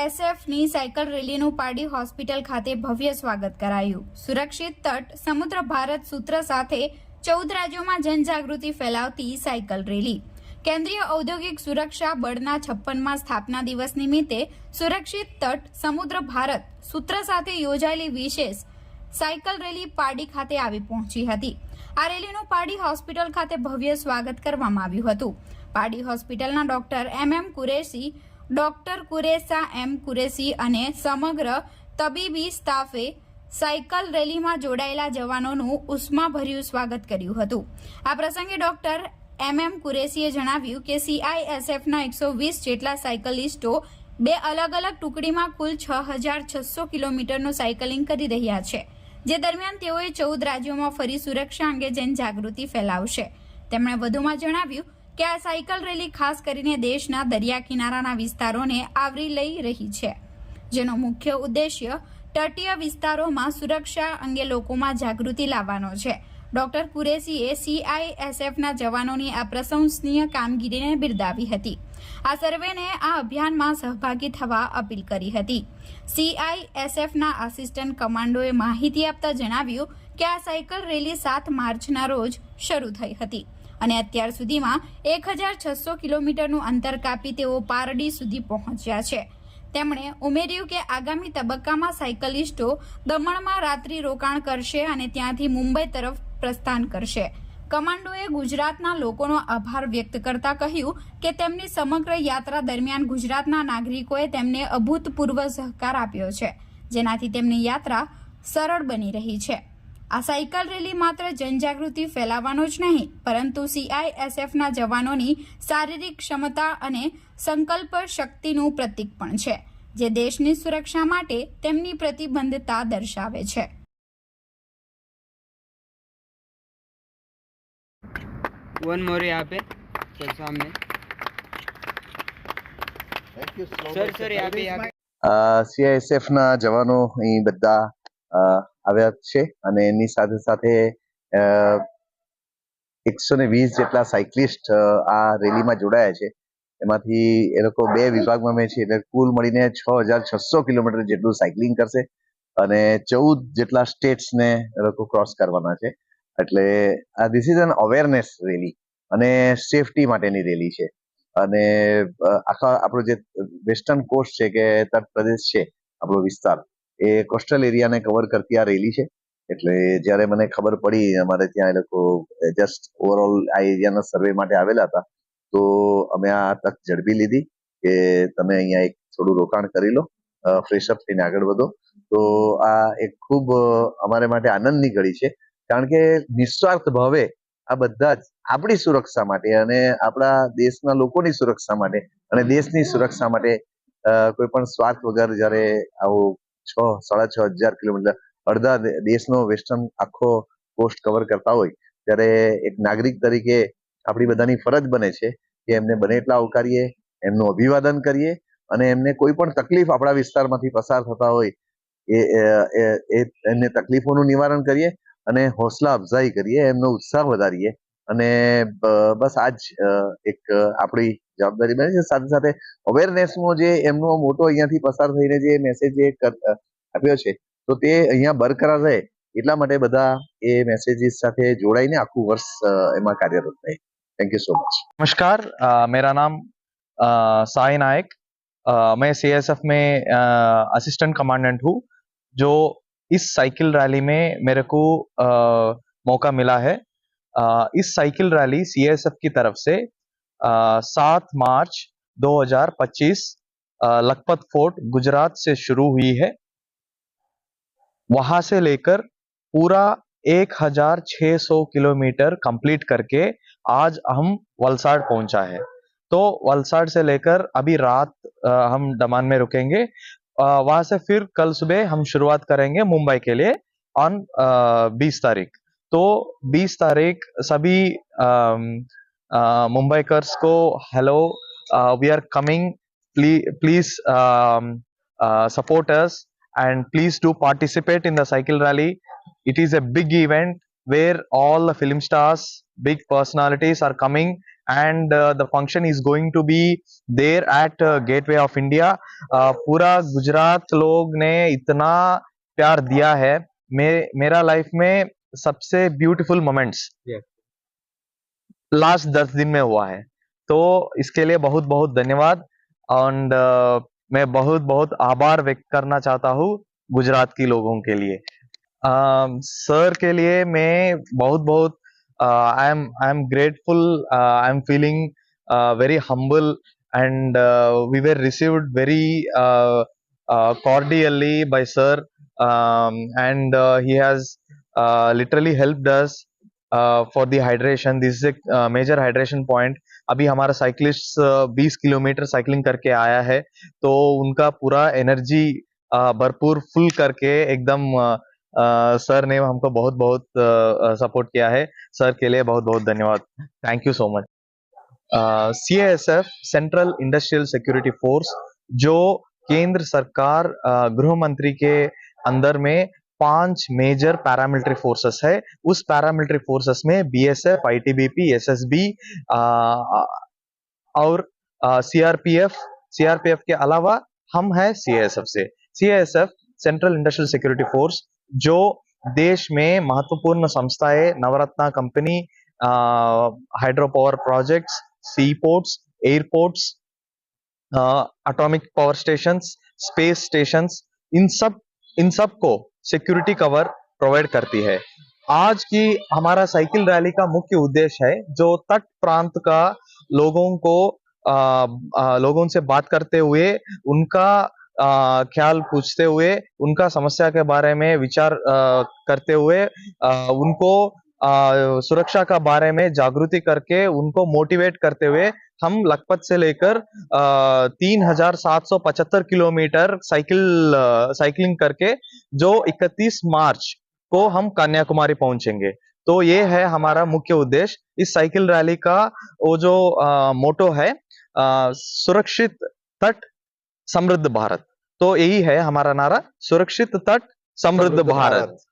બીએસએફની cycle રેલીનું Pardi hospital ખાતે ભવ્ય સ્વાગત કરાયું સુરક્ષિત તટ સમુદ્ર ભારત સૂત્ર સાથે ચૌદ રાજ્યોમાં જનજાગૃતિ ફેલાવતી સાયકલ રેલી કેન્દ્રીય ઔદ્યોગિક સુરક્ષા બળના છપ્પનમાં સ્થાપના દિવસ નિમિત્તે સુરક્ષિત તટ સમુદ્ર ભારત સૂત્ર સાથે યોજાયેલી વિશેષ સાયકલ રેલી પારડી ખાતે આવી પહોંચી હતી આ રેલીનું પારડી હોસ્પિટલ ખાતે ભવ્ય સ્વાગત કરવામાં આવ્યું હતું પારડી હોસ્પિટલના doctor M M Qureshi doctor Qureshi M Qureshi અને સમગ્ર તબીબી સ્ટાફે સાયકલ રેલીમાં જોડાયેલા જવાનોનું ઉષ્માભર્યું સ્વાગત કર્યું હતું આ પ્રસંગે ડોક્ટર એમ એમ કુરેશીએ જણાવ્યું કે સીઆઈએસએફના એકસો વીસ જેટલા સાયકલિસ્ટો બે અલગ અલગ ટુકડીમાં કુલ છ હજાર છસો કિલોમીટરનું સાયકલિંગ કરી રહ્યા છે જે દરમિયાન તેઓએ ચૌદ રાજ્યોમાં ફરી સુરક્ષા અંગે જનજાગૃતિ ફેલાવશે તેમણે વધુમાં જણાવ્યું કે આ સાયકલ રેલી ખાસ કરીને દેશના દરિયા કિનારાના વિસ્તારોને આવરી લઈ રહી છે જેનો મુખ્ય ઉદ્દેશ્ય તટીય વિસ્તારોમાં સુરક્ષા અંગે લોકોમાં જાગૃતિ લાવવાનો છે ડોક્ટર કુરેશીએ સીઆઈએસએફના જવાનોની આ પ્રશંસનીય કામગીરીને બિરદાવી હતી આ સર્વેને આ અભિયાનમાં સહભાગી થવા અપીલ કરી હતી સીઆઈએસએફના આસિસ્ટન્ટ કમાન્ડોએ માહિતી આપતા જણાવ્યું કે આ સાયકલ રેલી સાત માર્ચના રોજ શરૂ થઈ હતી અને અત્યાર સુધીમાં એક હજાર છસો કિલોમીટરનું અંતર કાપી તેઓ પારડી સુધી પહોંચ્યા છે તેમણે ઉમેર્યું કે આગામી તબક્કામાં સાયકલિસ્ટો દમણમાં રાત્રિ રોકાણ કરશે અને ત્યાંથી મુંબઈ તરફ પ્રસ્થાન કરશે કમાન્ડોએ ગુજરાતના લોકોનો આભાર વ્યક્ત કરતા કહ્યું કે તેમની સમગ્ર યાત્રા દરમિયાન ગુજરાતના નાગરિકોએ તેમને અભૂતપૂર્વ સહકાર આપ્યો છે જેનાથી તેમની યાત્રા સરળ બની રહી છે આ સાયકલ રેલી માત્ર જનજાગૃતિ ફેલાવવાનો જ નહીં પરંતુ સીઆઈએસએફના જવાનોની શારીરિક ક્ષમતા અને સંકલ્પ શક્તિનું પ્રતીક પણ છે જે દેશની સુરક્ષા માટે તેમની પ્રતિબદ્ધતા દર્શાવે છે वन मोर यहाँ पे सर सामने સર સર સીઆઈએસએફ ના જવાનો અહીં બધા આવ્યા છે અને એની સાથે સાથે એકસો ને વીસ જેટલા સાયકલિસ્ટ આ રેલીમાં જોડાયા છે એમાંથી એ લોકો બે વિભાગમાં મેં છે એટલે કુલ મળીને છ હજાર છસો કિલોમીટર જેટલું સાયકલિંગ કરશે અને ચૌદ જેટલા સ્ટેટ્સને એ લોકો ક્રોસ કરવાના છે એટલે આ this is an awareness rally અને સેફટી માટેની રેલી છે અને આખા આપણો જે વેસ્ટર્ન કોસ્ટ છે કે તટ પ્રદેશ છે આપણો વિસ્તાર એ કોસ્ટલ એરિયાને કવર કરતી આ રેલી છે એટલે જ્યારે મને ખબર પડી અમારે ત્યાં એ લોકો જસ્ટ ઓવરઓલ આ એરિયાના સર્વે માટે આવેલા હતા તો અમે આ તક ઝડપી લીધી કે તમે અહીંયા એક થોડું રોકાણ કરી લો ફ્રેશ અપ થઈને આગળ વધો તો આ એક ખૂબ અમારે માટે આનંદની ઘડી છે કારણ કે નિસ્વાર્થ ભાવે આ બધા જ આપણી સુરક્ષા માટે અને આપણા દેશના લોકોની સુરક્ષા માટે અને દેશની સુરક્ષા માટે કોઈ પણ સ્વાર્થ વગર જ્યારે આવું છ સાડા છ હજાર કિલોમીટર અડધા દેશનો વેસ્ટર્ન આખો કોસ્ટ કવર કરતા હોય ત્યારે એક નાગરિક તરીકે આપણી બધાની ફરજ બને છે કે એમને બને એટલા આવકારીએ એમનું અભિવાદન કરીએ અને એમને કોઈ પણ તકલીફ આપણા વિસ્તારમાંથી પસાર થતા હોય એ એમને તકલીફોનું નિવારણ કરીએ અને હોસલા અફઝાઈ કરીએ એમનો ઉત્સાહ વધારીએ અને બસ આજ એક આપણી જવાબદારી બની છે સાન સાતે અવેરનેસમાં જે એમનો મોટો અહીંયાથી પસાર થઈને જે મેસેજ જે આપ્યો છે તો તે અહીંયા બરકર આવે એટલા માટે બધા એ મેસેજીસ સાથે જોડાઈને આખું વર્ષ એમાં કાર્યરત રહે થેન્ક યુ સો મચ નમસ્કાર મેરા નામ સાયનાયક મેં સીએસએફ મે અસિસ્ટન્ટ કમાન્ડન્ટ હું જો ઇસ સાયકલ રેલી મે મેરેકો મોકા મિલા હૈ इस साइकिल रैली सीएसएफ की तरफ से सात मार्च 2025 लखपत फोर्ट गुजरात से शुरू हुई है वहां से लेकर पूरा 1600 किलोमीटर कंप्लीट करके आज हम वलसाड़ पहुंचा है तो वलसाड़ से लेकर अभी रात हम दमान में रुकेंगे वहां से फिर कल सुबह हम शुरुआत करेंगे मुंबई के लिए ऑन बीस तारीख तो 20 तारीख सभी मुंबई कर्स को hello we are coming please supporters and please to participate in the cycle rally it is a big event where all the film stars big personalities are coming and the function is going to be there at gateway of India पूरा गुजरात लोग ने इतना प्यार दिया है मे, मेरा life में सबसे ब्यूटीफुल मोमेंट्स लास्ट दस दिन में हुआ है तो इसके लिए बहुत बहुत धन्यवाद एंड uh, मैं बहुत बहुत आभार व्यक्त करना चाहता हूँ गुजरात की लोगों के लिए सर um, uh, के लिए मैं बहुत बहुत I am I am grateful I am feeling very humble and we were received very cordially by sir and he has literally help us for the hydration this is a major hydration point अभी हमारा cyclist uh, 20 kilometre cycling करके आया है तो उनका पूरा energy uh, भरपूर full करके एकदम uh, uh, सर ने हमको बहुत बहुत सपोर्ट uh, uh किया है सर के लिए बहुत बहुत धन्यवाद thank you so much C S F central industrial security force जो केंद्र सरकार uh, गृह मंत्री के अंदर में पांच मेजर पैरामिलिट्री फोर्सेस है उस पैरामिलिट्री फोर्सेस में बीएसएफ आईटीबीपी एसएसबी और सीआरपीएफ सीआरपीएफ के अलावा हम है सीएसएफ से CSF central industrial security force जो देश में महत्वपूर्ण संस्थाएं Navratna company hydro power projects sea ports airports atomic power station space station इन सब इन सब को सिक्योरिटी कवर प्रोवाइड करती है आज की हमारा साइकिल रैली का मुख्य उद्देश्य है जो तट प्रांत का लोगों को आ, आ, लोगों से बात करते हुए उनका आ, ख्याल पूछते हुए उनका समस्या के बारे में विचार आ, करते हुए आ, उनको आ, सुरक्षा का बारे में जागृति करके उनको मोटिवेट करते हुए हम लखपत से लेकर तीन हजार सात सौ पचहत्तर किलोमीटर साइकिल साइकिलिंग करके जो 31 मार्च को हम कन्याकुमारी पहुंचेंगे तो ये है हमारा मुख्य उद्देश्य इस साइकिल रैली का वो जो आ, मोटो है आ, सुरक्षित तट समृद्ध भारत तो यही है हमारा नारा सुरक्षित तट समृद्ध भारत